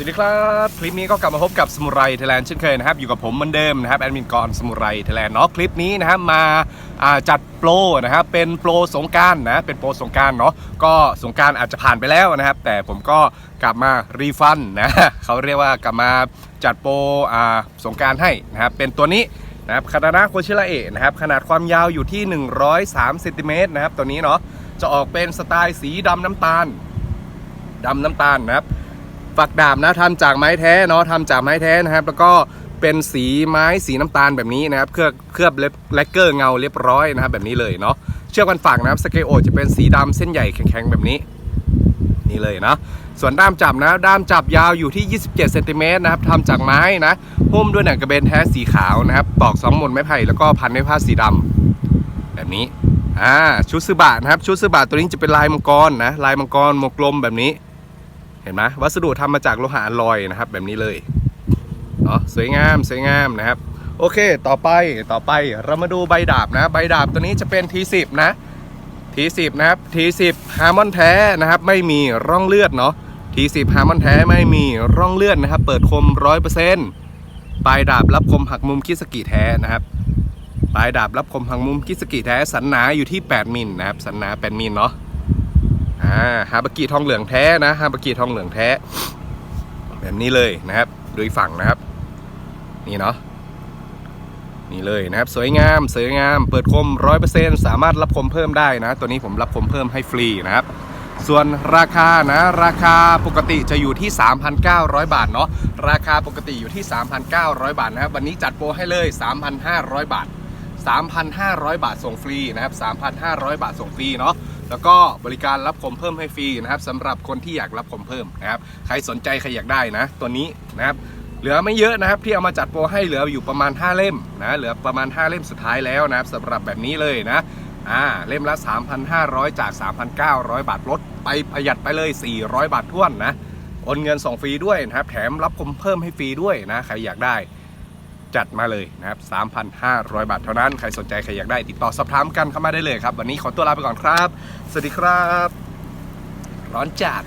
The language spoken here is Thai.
สวัสดีครับ คลิปนี้ก็กลับมาพบกับสมุไรไทยแลนด์เช่นเคยนะครับ อยู่กับผมเหมือนเดิมนะครับ แอดมินกรสมุไรไทยแลนด์เนาะคลิปนี้นะครับมาาจัดโปรนะครับเป็นโปรสงการนะเป็นโปรสงการเนาะก็สงการอาจจะผ่านไปแล้วนะครับ แต่ผมก็กลับมารีฟันนะเขาเรียกว่ากลับมาจัดโปรสงการให้นะครับเป็นตัวนี้นะครับคานาดาโคชิระเอะนะครับขนาดความยาวอยู่ที่ 103เซนติเมตรนะครับตัวนี้เนาะจะออกเป็นสไตล์สีดำน้ำตาลดำน้ำตาลนะครับ ฝักดาบนะทำจากไม้แท้เนาะทำจากไม้แท้นะครับ แล้วก็เป็นสีไม้สีน้ำตาลแบบนี้นะครับ เคลือบเคลือบเล็บแลกเกอร์เงาเรียบร้อยนะครับแบบนี้เลยเนาะเชือกกันฝักนะครับสเกโอจะเป็นสีดำเส้นใหญ่แข็งๆแบบนี้ นี่เลยนะส่วนด้ามจับนะด้ามจับยาวอยู่ที่ 27เซนติเมตรนะครับทำจากไม้นะหุ้มด้วยหนังกระเบนแท้สีขาวนะครับตอกสองมดไม้ไผ่แล้วก็พันด้วยผ้าสีดำแบบนี้อ่าชุดซือบะนะครับชุดซือบะตัวนี้จะเป็นลายมังกรนะลายมังกรหมวกลมแบบนี้ ห็นไหมวัสดุทำมาจากโลหะอลลอยนะครับ แบบนี้เลยเนาะสวยงามสวยงามนะครับ โอเค ต่อไปต่อไปเรามาดูใบดาบนะ ใบดาบตัวนี้จะเป็น T10 นะ T10 นะครับ T10 ฮาร์มอนแท้นะครับ ไม่มีร่องเลือดเนาะ T10 ฮาร์มอนแท้ไม่มีร่องเลือดนะครับ เปิดคม 100%ปลายดาบรับคมหักมุมคิสกิแท้นะครับปลายดาบรับคมหักมุมคิสกิแท้สันหนาอยู่ที่ 8มิลนะครับสันหนา 8มิลเนาะ อ่าฮาบากิทองเหลืองแท้นะฮาบากิทองเหลืองแท้ แบบนี้เลยนะครับโดยฝั่งนะครับ นี่เนาะนี่เลยนะครับ สวยงามสวยงาม เปิดคม100%สามารถรับคมเพิ่มได้นะ ตัวนี้ผมรับคมเพิ่มให้ฟรีนะครับส่วนราคานะ ราคาปกติจะอยู่ที่ 3,900 บาทเนาะราคาปกติอยู่ที่ 3,900 บาทนะครับ วันนี้จัดโปรให้เลย 3,500 บาท 3,500 บาทส่งฟรีนะครับ 3,500 บาทส่งฟรีเนาะ แล้วก็บริการรับคมเพิ่มให้ฟรีนะครับสำหรับคนที่อยากรับคมเพิ่มนะครับใครสนใจใครอยากได้นะ ตัวนี้นะครับเหลือไม่เยอะนะครับที่เอามาจัดโปรให้เหลืออยู่ประมาณ 5 เล่มนะเหลือประมาณ 5 เล่มสุดท้ายแล้วนะครับสำหรับแบบนี้เลยนะอ่าเล่มละ 3,500 จาก 3,900 บาทลดไปประหยัดไปเลย 400 บาทท้วนนะโอนเงินส่งฟรีด้วยนะครับแถมรับคมเพิ่มให้ฟรีด้วยนะใครอยากได้ จัดมาเลยนะครับ 3,500 บาทเท่านั้น ใครสนใจ ใครอยากได้ติดต่อสอบถามกันเข้ามาได้เลยครับ วันนี้ขอตัวลาไปก่อนครับ สวัสดีครับ ร้อนจัด